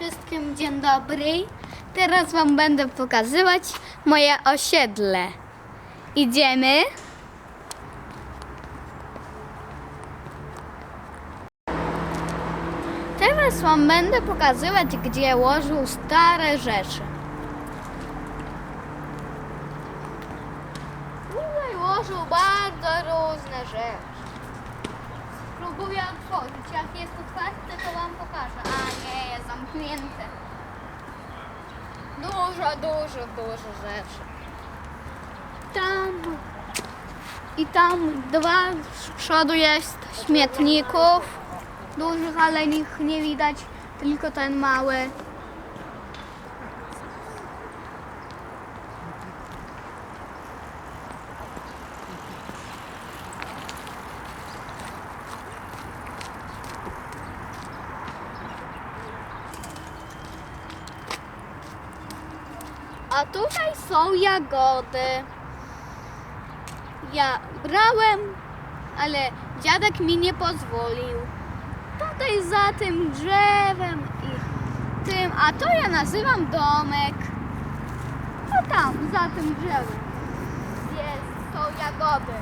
wszystkim, dzień dobry. Teraz Wam będę pokazywać moje osiedle. Idziemy. Teraz Wam będę pokazywać, gdzie łożył stare rzeczy. Tutaj łożył bardzo różne rzeczy. Spróbuję otworzyć. Jak jest otwarte, to Wam pokażę. A nie, jest zamknięte. Dużo, dużo, dużo rzeczy. Tam i tam dwa z przodu jest śmietników. Dużych, ale ich nie widać, tylko ten mały. A tutaj jagody. Ja brałem, ale dziadek mi nie pozwolił. Tutaj za tym drzewem i tym, a to ja nazywam domek. To tam, za tym drzewem. Jest, są jagody.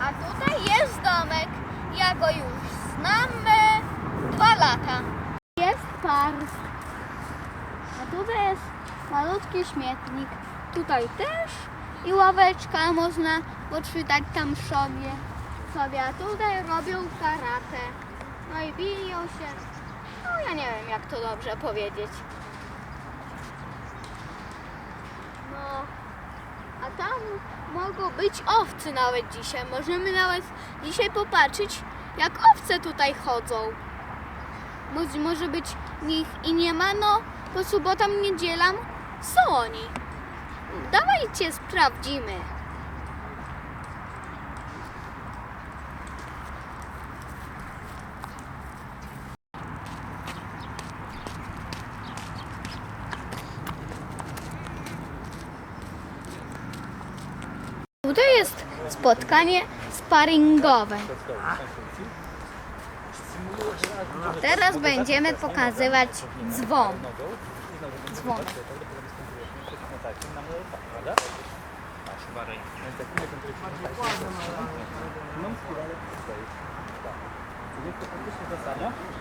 A tutaj jest domek. Ja go już znam dwa lata. Jest park. A tutaj jest malutki śmietnik. Tutaj też i ławeczka można poczytać tam sobie. sobie. A tutaj robią karate. No i biją się. No ja nie wiem jak to dobrze powiedzieć. No. A tam mogą być owce nawet dzisiaj. Możemy nawet dzisiaj popatrzeć jak owce tutaj chodzą. Może, być nich i nie ma, no po sobotам, niedzielam są oni. Dawajcie sprawdzimy. Tutaj jest spotkanie sparingowe. Teraz będziemy pokazywać dzwon. Dzwon.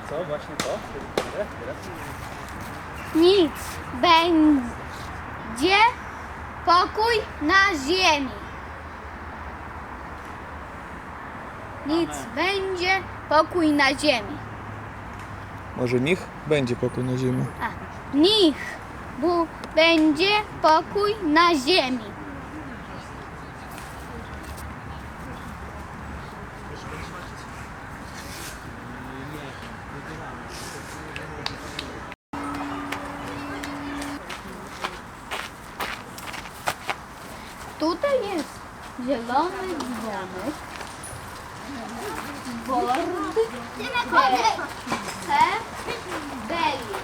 Co? Właśnie to? Teraz? Nic. Będzie pokój na ziemi. Nic. Będzie pokój na ziemi. Może niech będzie pokój na ziemi. A, nich. Bo będzie pokój na ziemi. Tutaj jest zielony dzwonek. Bord. Belly.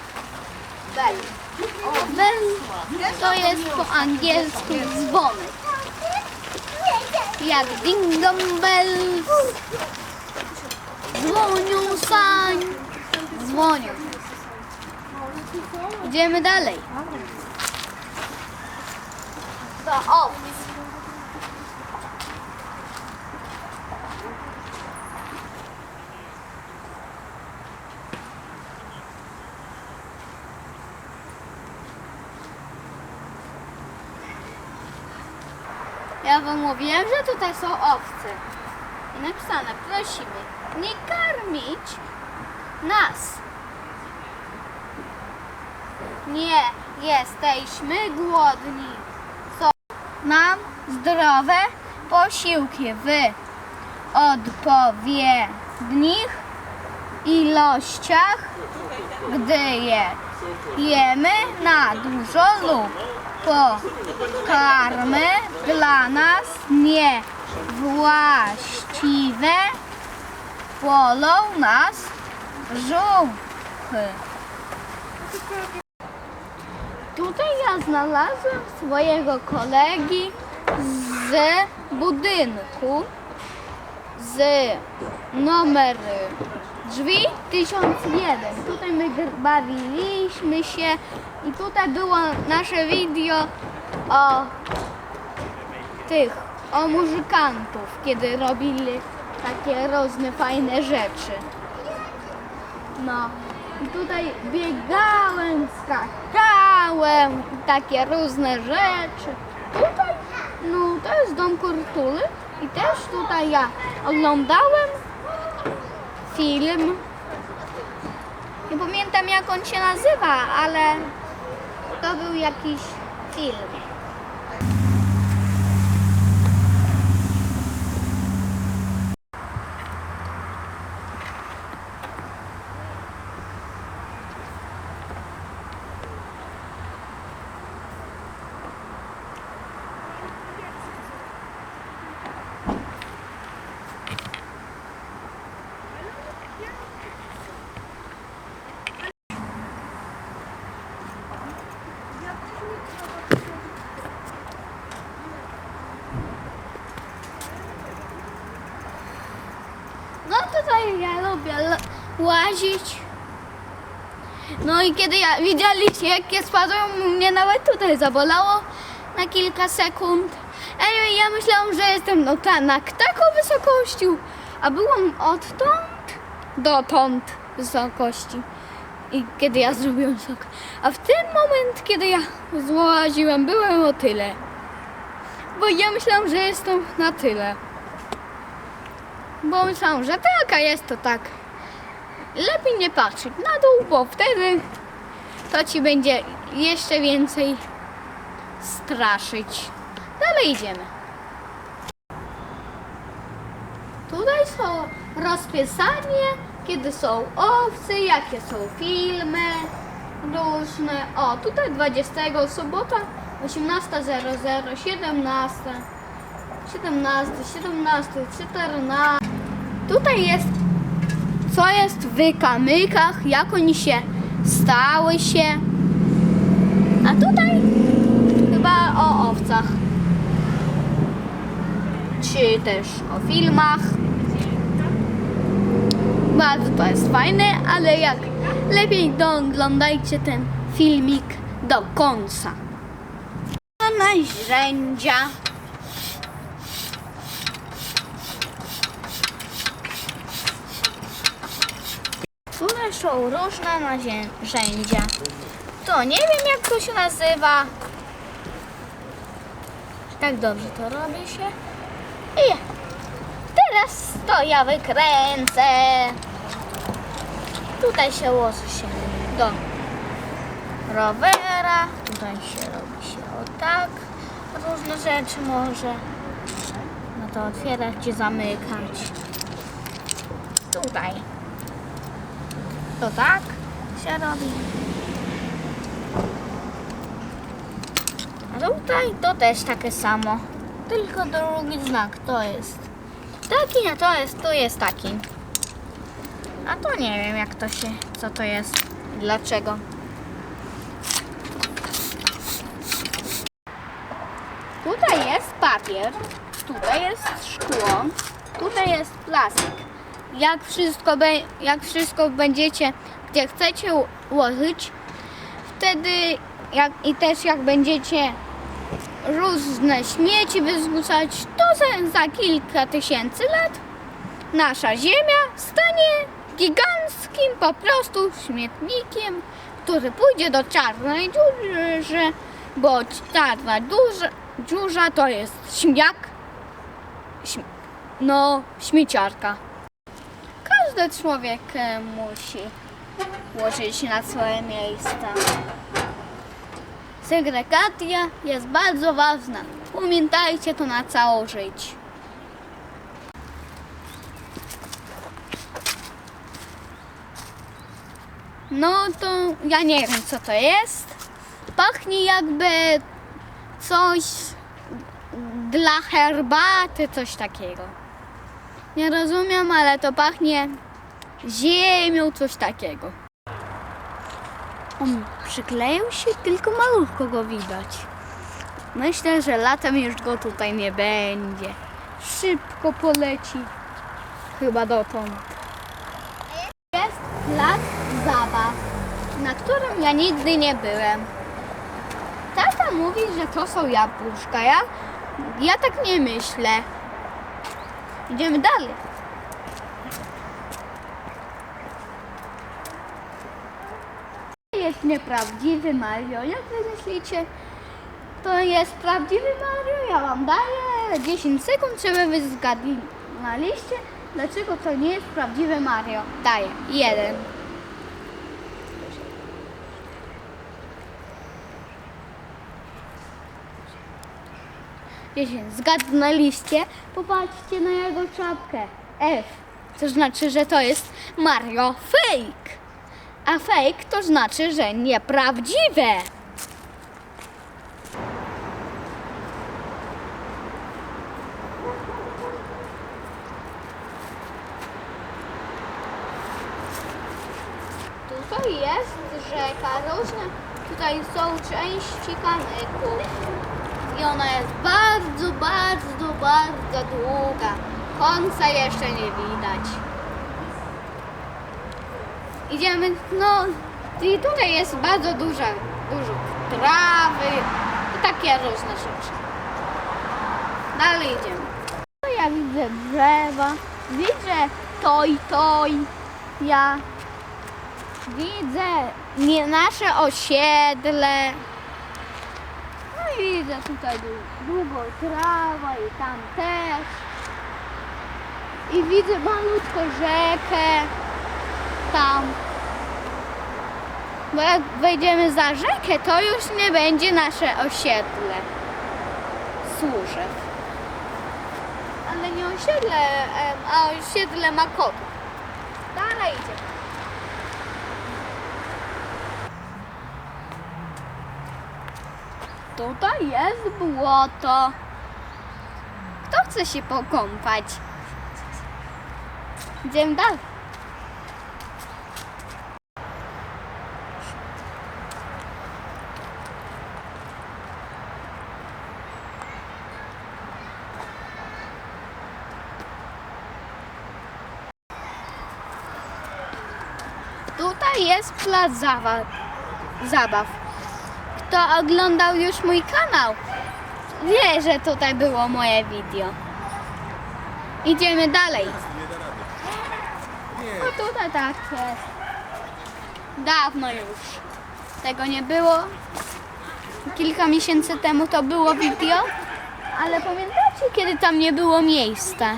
Belly. Bell to jest po angielsku dzwonek. Jak ding dong bells. Dzwonią sań. Dzwonią. Idziemy dalej. Do owiec. Ja wam mówiłem, że tutaj są owce. I napisane, prosimy, nie karmić nas. Nie jesteśmy głodni. Są nam zdrowe posiłki w odpowiednich ilościach, gdy je jemy na dużo lub pokarmy dla nas niewłaściwe bolą nas żółchy. Tutaj ja znalazłem swojego kolegi z budynku z numer Drzwi 1001. Tutaj my bawiliśmy się i tutaj było nasze video o tych, o muzykantów, kiedy robili takie różne fajne rzeczy. No i tutaj biegałem, skakałem, takie różne rzeczy. Tutaj, no to jest dom kultury i też tutaj ja oglądałem film. Nie pamiętam jak on się nazywa, ale to był jakiś film. No tutaj ja lubię l- łazić. No i kiedy ja widzieliście jakie spadłem, mnie nawet tutaj zabolało na kilka sekund. Ej, ja myślałam, że jestem no ta, na taką wysokości, a byłam odtąd dotąd wysokości. I kiedy ja zrobiłam sok. A w ten moment, kiedy ja złaziłem, byłem o tyle. Bo ja myślałam, że jestem na tyle. Bo myślałam, że taka jest to tak. Lepiej nie patrzeć na dół, bo wtedy to ci będzie jeszcze więcej straszyć. Dalej idziemy. Tutaj są rozpisanie, kiedy są owce, jakie są filmy różne. O, tutaj 20 sobota 18.00, 17, 17, 17, 14. Tutaj jest co jest w kamykach, jak oni się stały się. A tutaj chyba o owcach. Czy też o filmach. Bardzo to jest fajne, ale jak lepiej doglądajcie ten filmik do końca. Narzędzia. Są różne narzędzia. To nie wiem jak to się nazywa. Tak dobrze to robi się. I teraz to ja wykręcę. Tutaj się łoży się do rowera. Tutaj się robi się o tak. Różne rzeczy może. No to otwierać i zamykać. Tutaj. To tak się robi. A tutaj to też takie samo. Tylko drugi znak to jest taki, a to jest, tu jest taki. A to nie wiem jak to się, co to jest, dlaczego. Tutaj jest papier, tutaj jest szkło, tutaj jest plastik. Jak wszystko, be, jak wszystko będziecie, gdzie chcecie ułożyć, wtedy jak, i też jak będziecie różne śmieci wyrzucać, to za, za kilka tysięcy lat nasza Ziemia stanie giganckim po prostu śmietnikiem, który pójdzie do czarnej dziury, bo czarna dziurza, dziurza to jest śmiak, śm, no śmieciarka. Każdy człowiek e, musi łożyć na swoje miejsce. Segregacja jest bardzo ważna. Pamiętajcie to na całe życie. No to ja nie wiem co to jest. Pachnie jakby coś dla herbaty, coś takiego. Nie rozumiem, ale to pachnie ziemią, coś takiego. On przykleił się, tylko malutko go widać. Myślę, że latem już go tutaj nie będzie. Szybko poleci. Chyba dotąd. plac zabaw, na którym ja nigdy nie byłem. Tata mówi, że to są jabłuszka. Ja, ja tak nie myślę. Idziemy dalej. Jest nieprawdziwy Mario. Jak wy myślicie? To jest prawdziwy Mario. Ja wam daję 10 sekund, żeby wy zgadnaliście, dlaczego to nie jest prawdziwy Mario. Daję. Jeden. Jeśli zgadnęliście, popatrzcie na jego czapkę. F. To znaczy, że to jest Mario fake. A fake to znaczy, że nieprawdziwe. Tutaj jest rzeka różne. Tutaj są części kamyków. I ona jest bardzo, bardzo, bardzo długa. Końca jeszcze nie widać. Idziemy, no i tutaj jest bardzo duża, dużo trawy i takie różne rzeczy. Dalej idziemy. No ja widzę drzewa, widzę toj, toj, ja widzę nie nasze osiedle. No i widzę tutaj dłu- długą trawę i tam też. I widzę malutką rzekę tam. Bo jak wejdziemy za rzekę, to już nie będzie nasze osiedle. Służew. Ale nie osiedle, a osiedle ma kotów. Dalej idziemy. Tutaj jest błoto. Kto chce się pokąpać? Idziemy dalej. Tutaj jest plac zabaw. Kto oglądał już mój kanał, wie, że tutaj było moje video. Idziemy dalej. No tutaj tak jest. Dawno już. Tego nie było. Kilka miesięcy temu to było video. Ale pamiętacie, kiedy tam nie było miejsca?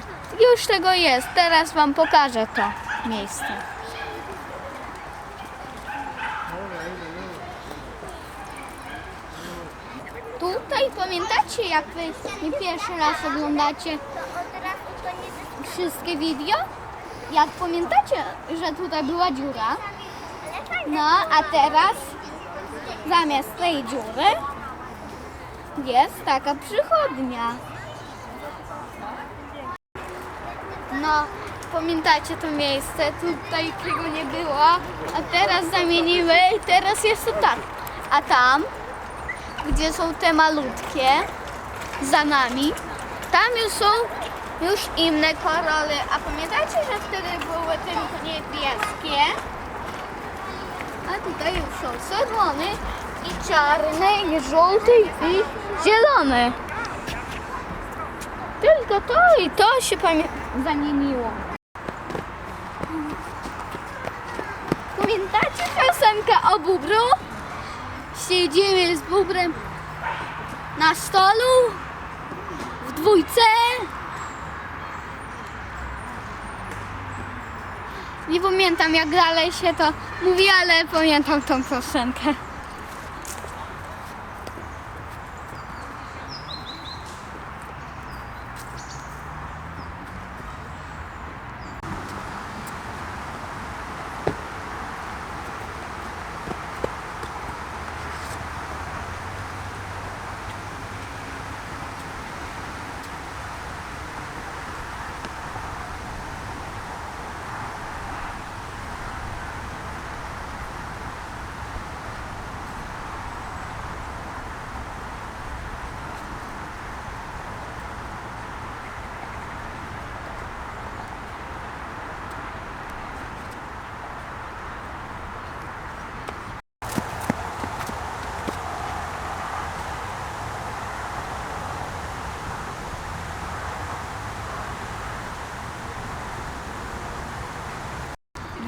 Już tego jest. Teraz wam pokażę to miejsce. Tutaj pamiętacie, jak wy nie pierwszy raz oglądacie wszystkie video? Jak pamiętacie, że tutaj była dziura? No, a teraz zamiast tej dziury jest taka przychodnia. No, pamiętacie to miejsce? Tutaj tego nie było, a teraz zamieniły i teraz jest to tak. A tam gdzie są te malutkie za nami. Tam już są już inne kolory. A pamiętacie, że wtedy były tylko niebieskie? A tutaj już są czerwone i czarne i żółte i zielone. Tylko to i to się zamieniło. Pamiętacie piosenkę o bubru? Siedzimy z bubrem na stolu w dwójce. Nie pamiętam jak dalej się to mówi, ale pamiętam tą piosenkę.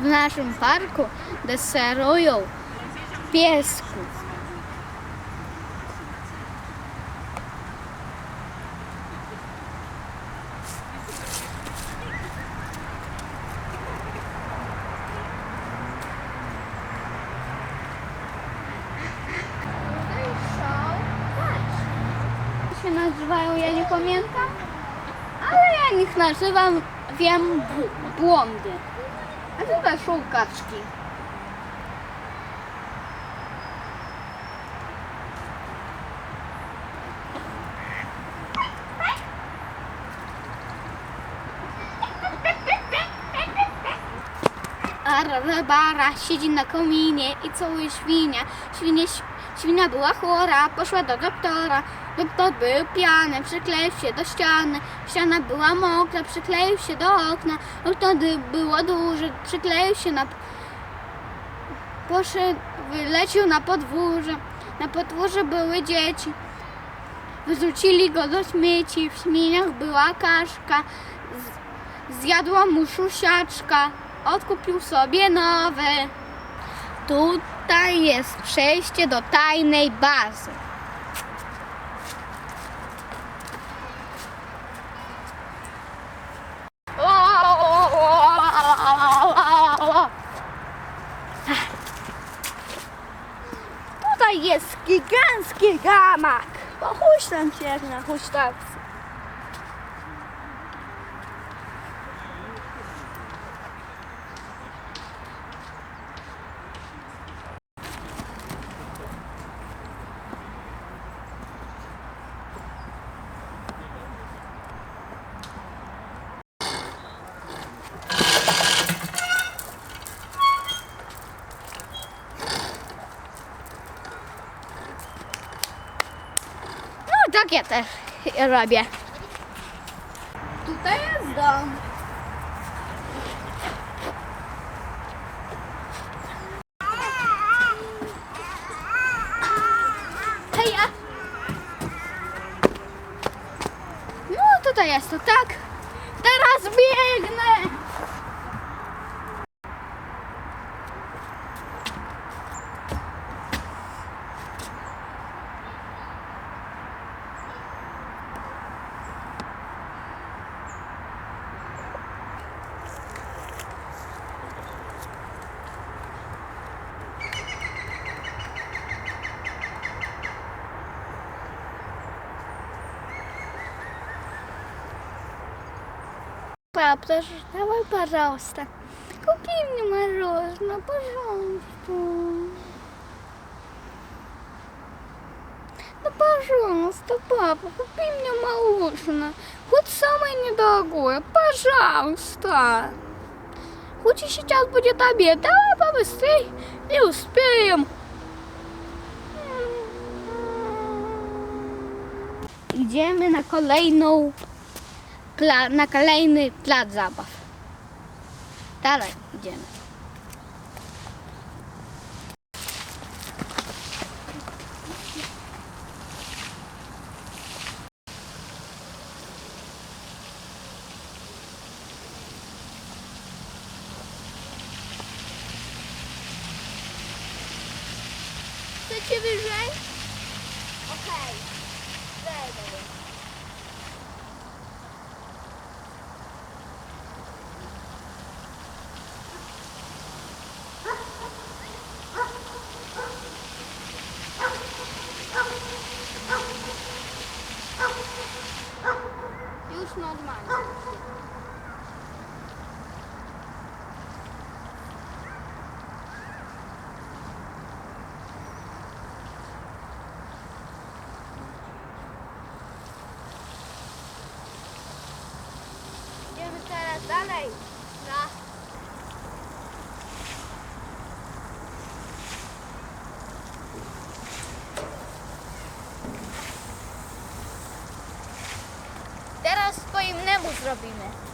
Naszym parku deserują piesków. Się nazywają, ja nie pamiętam, ale ja ich nazywam, wiem, bł- błądy. A tutaj są kaczki. Barbara siedzi na kominie i całuje świnia. Świnia, świnia była chora, poszła do doktora. Doktor był pijany, przykleił się do ściany. Ściana była mokra, przykleił się do okna. Okno było duże, przykleił się na... Poszedł, wyleciał na podwórze. Na podwórze były dzieci. Wyrzucili go do śmieci. W śmieniach była kaszka. Zjadła mu szusiaczka. Odkupił sobie nowe. Tutaj jest przejście do tajnej bazy. Tutaj jest gigancki gamak. Pochuśtam się jak na też robię. Tutaj jest dom. Папа, давай, пожалуйста. Купи мне мороженое, пожалуйста. Ну, пожалуйста, папа, купи мне мороженое. Хоть самое недорогое, пожалуйста. Хоть и сейчас будет обед, давай побыстрей и успеем. Idziemy na kolejną pla- na kolejny plac zabaw. Dalej idziemy. Chcecie wyżej? Okej. Wejdę. Już normalnie. Idziemy teraz dalej. Na Teraz po innemu zrobimy.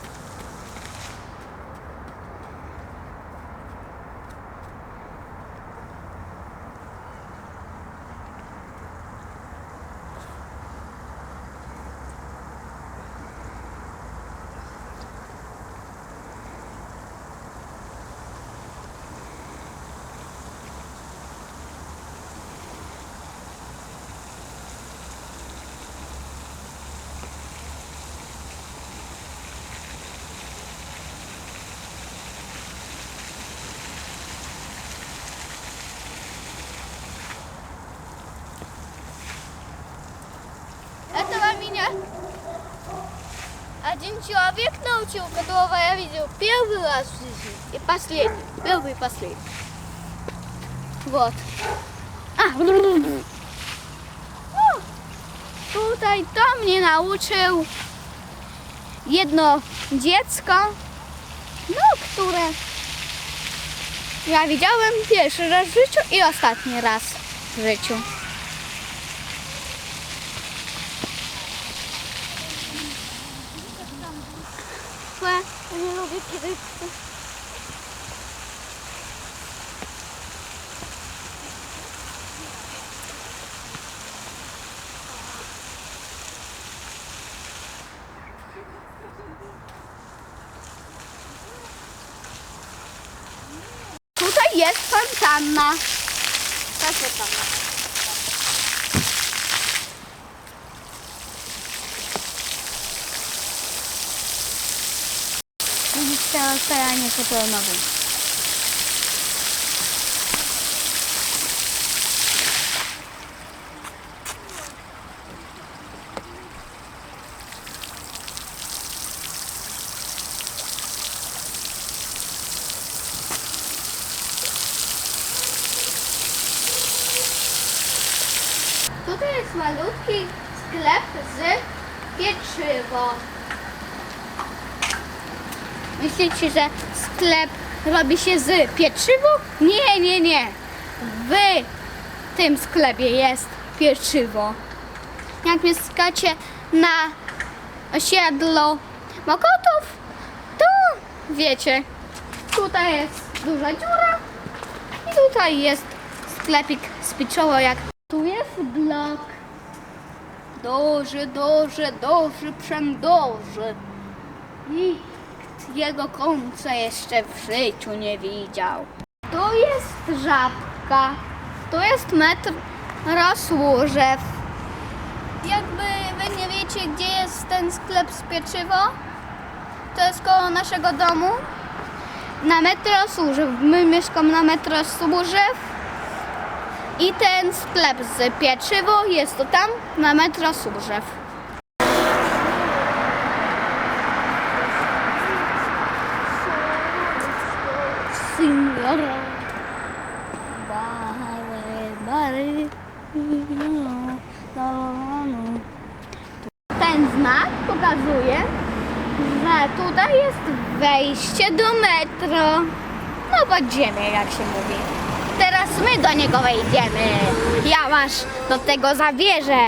Один человек научил, которого я видел первый раз в жизни. И последний. Первый и последний. Вот. А, ну, tutaj to mnie nauczył jedno dziecko, no, które ja widziałem pierwszy raz w życiu i ostatni raz w życiu. Tutaj jest fontanna. Ta fontanna. Otwieranie zupełnowe. Tutaj jest malutki sklep z pieczywo. Myślicie, że sklep robi się z pieczywo? Nie, nie, nie. W tym sklepie jest pieczywo. Jak mieszkacie na osiedlu Mokotów, to wiecie, tutaj jest duża dziura i tutaj jest sklepik z pieczywo jak tu jest blok. Duży, duży, duży, przemduży. Nikt jego końca jeszcze w życiu nie widział. Tu jest żabka. Tu jest metr Rosłużew. Jakby wy nie wiecie, gdzie jest ten sklep z pieczywo, to jest koło naszego domu. Na metro Służew. My mieszkamy na metro Służew. I ten sklep z pieczywo jest to tam na metro Służew. Signora. Bary, bary. No, no, no. Ten znak pokazuje, że tutaj jest do metro. No podziemie, jak się mówi. Teraz my do niego wejdziemy. Ja was do tego zawierzę.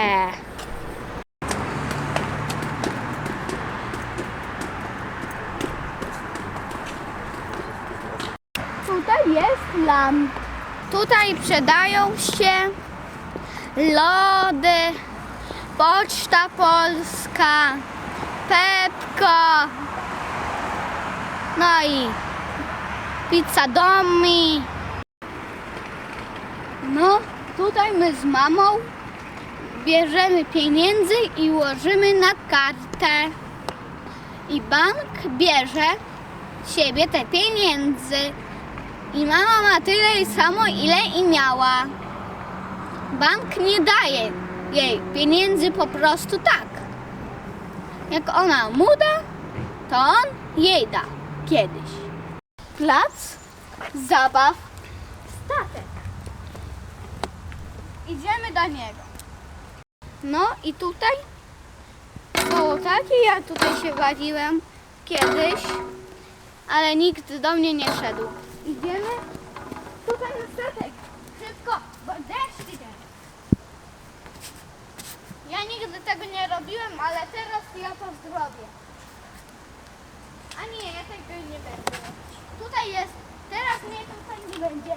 Tutaj jest lamp. Tutaj sprzedają się lody, Poczta Polska, Pepko, no i pizza Domi. No, tutaj my z mamą bierzemy pieniędzy i łożymy na kartę. I bank bierze siebie te pieniędzy. I mama ma tyle samo, ile i miała. Bank nie daje jej pieniędzy po prostu tak. Jak ona mu da, to on jej da kiedyś. Plac zabaw statek. Idziemy do niego. No i tutaj było takie, ja tutaj się bawiłem kiedyś, ale nikt do mnie nie szedł. Idziemy tutaj na statek. Szybko, bo deszcz idzie. Ja nigdy tego nie robiłem, ale teraz ja to zrobię. A nie, ja tego nie będę. Tutaj jest, teraz mnie tutaj nie będzie.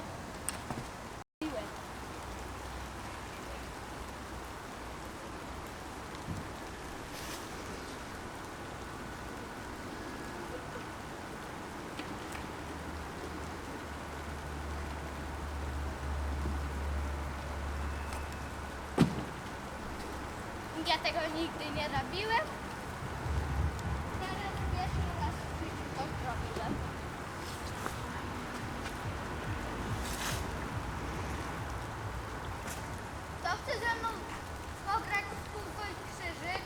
Ja tego nigdy nie robiłem. Teraz pierwszy raz w życiu to zrobiłem. Kto chce ze mną pograć w kółko i krzyżyk?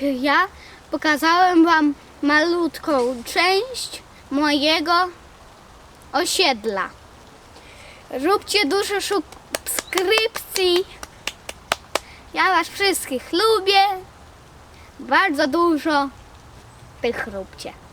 Ja pokazałem Wam malutką część mojego osiedla. Róbcie dużo subskrypcji. Ja Was wszystkich lubię. Bardzo dużo tych róbcie.